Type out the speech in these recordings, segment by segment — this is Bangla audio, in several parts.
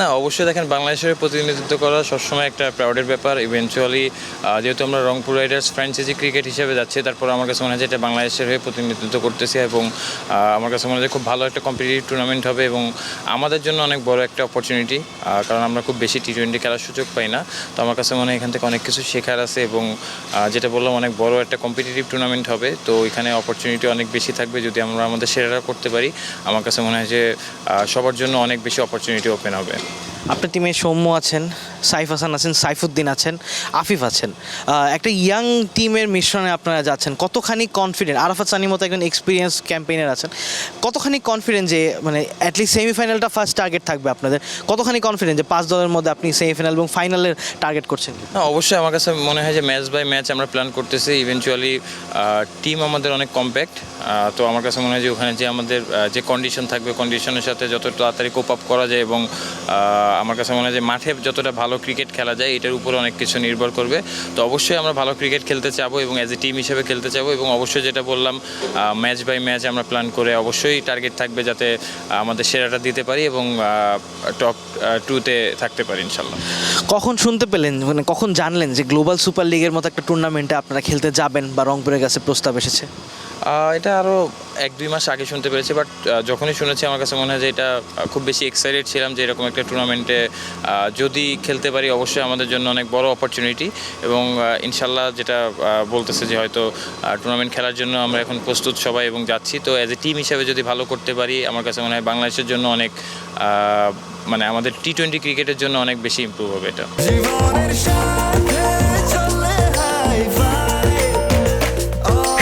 না, অবশ্যই দেখেন, বাংলাদেশের প্রতিনিধিত্ব করা সবসময় একটা প্রাউডের ব্যাপার। ইভেনচুয়ালি যেহেতু আমরা রংপুর রাইডার্স ফ্র্যাঞ্চাইজি ক্রিকেট হিসেবে যাচ্ছি, তারপর আমার কাছে মনে হয় যে এটা বাংলাদেশের হয়ে প্রতিনিধিত্ব করতেছি এবং আমার কাছে মনে হয় খুব ভালো একটা কম্পিটিটিভ টুর্নামেন্ট হবে এবং আমাদের জন্য অনেক বড় একটা অপরচুনিটি কারণ আমরা খুব বেশি টি টোয়েন্টি খেলার সুযোগ পাই না। তো আমার কাছে মনে হয় এখান থেকে অনেক কিছু শেখার আছে এবং যেটা বললাম, অনেক বড় একটা কম্পিটিটিভ টুর্নামেন্ট হবে। তো এখানে অপরচুনিটি অনেক বেশি থাকবে যদি আমরা আমাদের সেরাটা করতে পারি। আমার কাছে মনে হয় যে সবার জন্য অনেক বেশি অপরচুনিটি ওপেন হবে। আপনার টিমে সৌম্য আছেন। সাইফ হাসান আছেন, সাইফুদ্দিন আছেন, আফিফ আছেন। একটা ইয়াং টিমের মিশ্রণে আপনারা যাচ্ছেন। কতখানি কনফিডেন্ট আরাফাত সানির মতো একজন এক্সপিরিয়েন্স ক্যাম্পেইনার আছেন। কতখানি কনফিডেন্ট যে মানে অ্যাটলিস্ট সেমিফাইনালটা ফার্স্ট টার্গেট থাকবে আপনাদের? কতখানি কনফিডেন্ট যে পাঁচ দলের মধ্যে আপনি সেমিফাইনাল এবং ফাইনালের টার্গেট করছেন? না, অবশ্যই আমার কাছে মনে হয় যে ম্যাচ বাই ম্যাচ আমরা প্ল্যান করতেছি। ইভেনচুয়ালি টিম আমাদের অনেক কম্প্যাক্ট তো আমার কাছে মনে হয় যে ওখানে যে আমাদের যে কন্ডিশন থাকবে কন্ডিশনের সাথে যত তাড়াতাড়ি কোপ আপ করা যায় এবং আমার কাছে মনে হয় যে মাঠে যতটা ভালো ক্রিকেট খেলা যায়, এটার উপর অনেক কিছু নির্ভর করবে। তো অবশ্যই আমরা ভালো ক্রিকেট খেলতে চাবো এবং অ্যাজ এ টিম হিসেবে খেলতে চাবো এবং অবশ্যই যেটা বললাম ম্যাচ বাই ম্যাচ আমরা প্ল্যান করে অবশ্যই টার্গেট থাকবে যাতে আমাদের সেরাটা দিতে পারি এবং টপ টুতে থাকতে পারি ইনশাল্লাহ। কখন শুনতে পেলেন মানে কখন জানলেন যে গ্লোবাল সুপার লিগের মতো একটা টুর্নামেন্টে আপনারা খেলতে যাবেন বা রংপুরের কাছে প্রস্তাব এসেছে? এটা আরও এক দুই মাস আগে শুনতে পেরেছি বাট যখনই শুনেছি আমার কাছে মনে হয় যে এটা খুব বেশি এক্সাইটেড ছিলাম যে এরকম একটা টুর্নামেন্টে যদি খেলতে পারি অবশ্যই আমাদের জন্য অনেক বড় অপরচুনিটি এবং ইনশাল্লাহ যেটা বলতেছে যে হয়তো টুর্নামেন্ট খেলার জন্য আমরা এখন প্রস্তুত সবাই এবং যাচ্ছি। তো অ্যাজ এ টিম হিসাবে যদি ভালো করতে পারি, আমার কাছে মনে হয় বাংলাদেশের জন্য অনেক মানে আমাদের টি টোয়েন্টি ক্রিকেটের জন্য অনেক বেশি ইম্প্রুভ হবে এটা।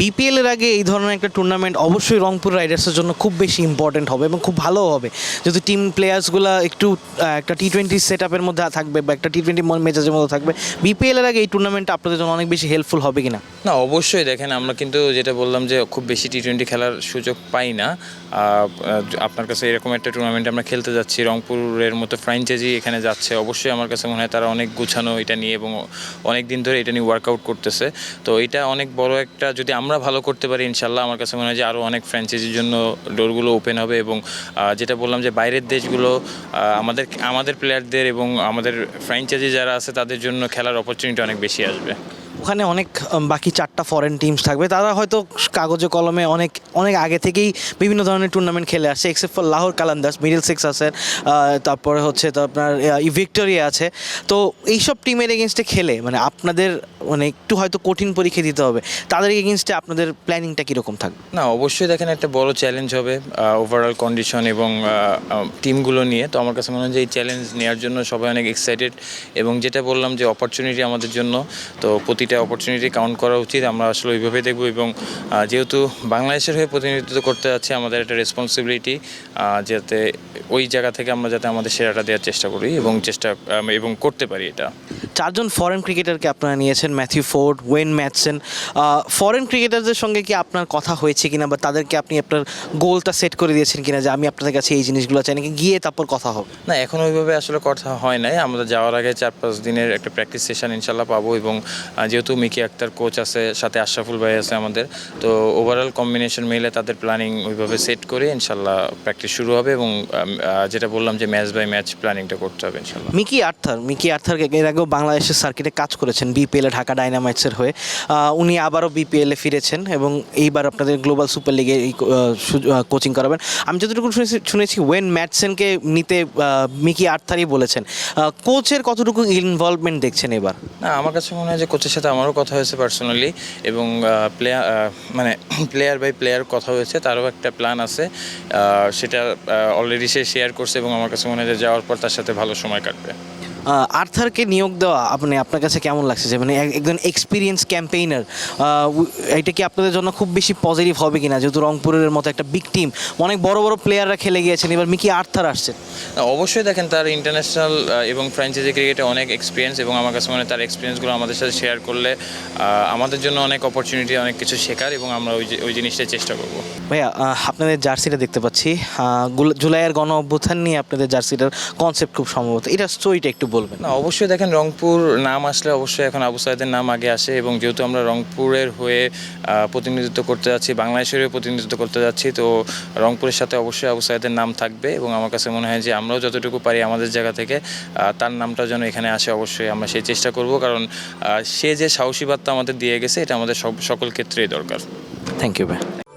BPL এর আগে এই ধরনের একটা টুর্নামেন্ট অবশ্যই রংপুর রাইডার্সের জন্য খুব বেশি ইম্পর্টেন্ট হবে এবং খুব ভালো হবে। যদি টিম প্লেয়ার্সগুলো একটু একটা টি টোয়েন্টি সেট আপের মধ্যে থাকবে বা একটা টি টোয়েন্টি মেজাজের মধ্যে থাকবে বিপিএল এর আগে এই টুর্নামেন্টটা আপনাদের জন্য অনেক বেশি হেল্পফুল হবে কিনা? না, অবশ্যই দেখেন, আমরা কিন্তু যেটা বললাম যে খুব বেশি টি টোয়েন্টি খেলার সুযোগ পাই না। আপনার কাছে এরকম একটা টুর্নামেন্ট আমরা খেলতে যাচ্ছি, রংপুরের মতো ফ্র্যাঞ্চাইজি এখানে যাচ্ছে। অবশ্যই আমার কাছে মনে হয় তারা অনেক গুছানো এটা নিয়ে এবং অনেক দিন ধরে এটা নিয়ে ওয়ার্কআউট করতেছে। তো এটা অনেক বড় একটা, যদি আমরা ভালো করতে পারি ইনশাল্লাহ আমার কাছে মনে হয় যে আরও অনেক ফ্র্যাঞ্চাইজির জন্য ডোরগুলো ওপেন হবে এবং যেটা বললাম যে বাইরের দেশগুলো আমাদের আমাদের প্লেয়ারদের এবং আমাদের ফ্র্যাঞ্চাইজি যারা আছে তাদের জন্য খেলার অপরচুনিটি অনেক বেশি আসবে। ওখানে অনেক বাকি চারটা ফরেন টিমস থাকবে। তারা হয়তো কাগজে, কলমে অনেক অনেক আগে থেকেই বিভিন্ন ধরনের টুর্নামেন্ট খেলে আসছে except for Lahore Qalandars middle six আছে তারপরে হচ্ছে তো আপনার ভিক্টোরিয়া আছে। তো এইসব টিমের এগেনস্টে খেলে মানে আপনাদের মানে একটু হয়তো কঠিন পরীক্ষা দিতে হবে। তাদের এগেনস্টে আপনাদের প্ল্যানিংটা কীরকম থাকবে? না, অবশ্যই দেখেন একটা বড় চ্যালেঞ্জ হবে ওভারঅল কন্ডিশন এবং টিমগুলো নিয়ে। তো আমার কাছে মনে হয় যে এই চ্যালেঞ্জ নেওয়ার জন্য সবাই অনেক এক্সাইটেড এবং যেটা বললাম যে অপরচুনিটি আমাদের জন্য, তো প্রতিটা অপরচুনিটি কাউন্ট করা উচিত। আমরা আসলে ওইভাবে দেখব এবং যেহেতু বাংলাদেশের হয়ে প্রতিনিধিত্ব করতে যাচ্ছে আমাদের একটা রেসপন্সিবিলিটি যাতে ওই জায়গা থেকে আমরা যাতে আমাদের সেরাটা দেওয়ার চেষ্টা করি এবং চেষ্টা এবং করতে পারি এটা। চারজন ফরেন ক্রিকেটারকে আপনারা নিয়েছেন Matthew Forde Wayne Madsen foreign ক্রিকেটারদের সঙ্গে কি আপনার কথা হয়েছে কিনা বা তাদেরকে আপনি আপনার গোলটা সেট করে দিয়েছেন কিনা যে আমি আপনাদের কাছে এই জিনিসগুলো চাই নাকি গিয়ে তারপর কথা হবে? না এখন ওইভাবে আসলে কথা হয় নাই। আমাদের যাওয়ার আগে চার পাঁচ দিনের একটা প্র্যাকটিস সেশন ইনশাল্লাহ পাবো এবং আহ, যেহেতু মিকি আক্তার কোচ আছে সাথে আশরাফুল ভাই আছে আমাদের তো ওভারঅল কম্বিনেশন মিলে তাদের প্ল্যানিং ওইভাবে সেট করে ইনশাল্লাহ প্র্যাকটিস শুরু হবে এবং যেটা বললাম যে ম্যাচ বাই ম্যাচ প্ল্যানিংটা করতে হবে ইনশাল্লাহ। মিকি আর্থার মিকি আর্থার এর আগেও বাংলাদেশের সার্কিটে কাজ করেছেন বিপিএল এ ঢাকা ডাইনামাইটসের হয়ে। উনি আবারও বিপিএল এ ফিরেছেন এবং এইবার আপনাদের গ্লোবাল সুপার লিগে এই কোচিং করাবেন। আমি যতটুকু শুনেছি শুনেছি ওয়েন ম্যাটসেনকে নিতে মিকি আর্থারই বলেছেন। কোচের কতটুকু ইনভলভমেন্ট দেখছেন এবার? না আমার কাছে মনে হয় যে কোচের সাথে আমারও কথা হয়েছে পার্সোনালি এবং প্লেয়ার মানে প্লেয়ার বাই প্লেয়ার কথা হয়েছে, তারও একটা প্ল্যান আছে। সেটা অলরেডি সে শেয়ার করছে এবং আমার কাছে মনে হয় যাওয়ার পর তার সাথে ভালো সময় কাটবে। আর্থারকে নিয়োগ দেওয়া আপনি আপনার কাছে কেমন লাগছে? যে মানে একজন এক্সপিরিয়েন্স ক্যাম্পেইনার এটা কি আপনাদের জন্য খুব বেশি পজিটিভ হবে কিনা? যেহেতু রংপুরের মতো একটা বিগ টিম অনেক বড় বড় প্লেয়াররা খেলে গিয়েছেন এবার মিকি আর্থার আসছেন অবশ্যই দেখেন তার ইন্টারন্যাশনাল এবং ফ্র্যাঞ্চাইজি ক্রিকেটে অনেক এক্সপিরিয়েন্স এবং আমার কাছে মনে তার এক্সপিরিয়েন্সগুলো আমাদের সাথে শেয়ার করলে আমাদের জন্য অনেক অপরচুনিটি অনেক কিছু শেখার এবং আমরা ওই যে- ওই জিনিসটাই চেষ্টা করব। ভাইয়া আপনাদের জার্সিটা দেখতে পাচ্ছি। জুলাইয়ের গণ অভ্যুত্থান নিয়ে আপনাদের জার্সিটার কনসেপ্ট খুব সম্ভবত। এটা স্টোরিটা একটু বলবেন? না অবশ্যই দেখেন রংপুর নাম আসলে অবশ্যই এখন আবু সাইদের নাম আগে আসে এবং যেহেতু আমরা রংপুরের হয়ে প্রতিনিধিত্ব করতে যাচ্ছি বাংলাদেশের হয়ে প্রতিনিধিত্ব করতে যাচ্ছি তো রংপুরের সাথে অবশ্যই আবু সাইদের নাম থাকবে এবং আমার কাছে মনে হয় যে আমরাও যতটুকু পারি আমাদের জায়গা থেকে তার নামটা যেন এখানে আসে অবশ্যই আমরা সেই চেষ্টা করব কারণ সে যে সাহসী বার্তা আমাদের দিয়ে গেছে এটা আমাদের সব সকল ক্ষেত্রেই দরকার। থ্যাংক ইউ ভাই।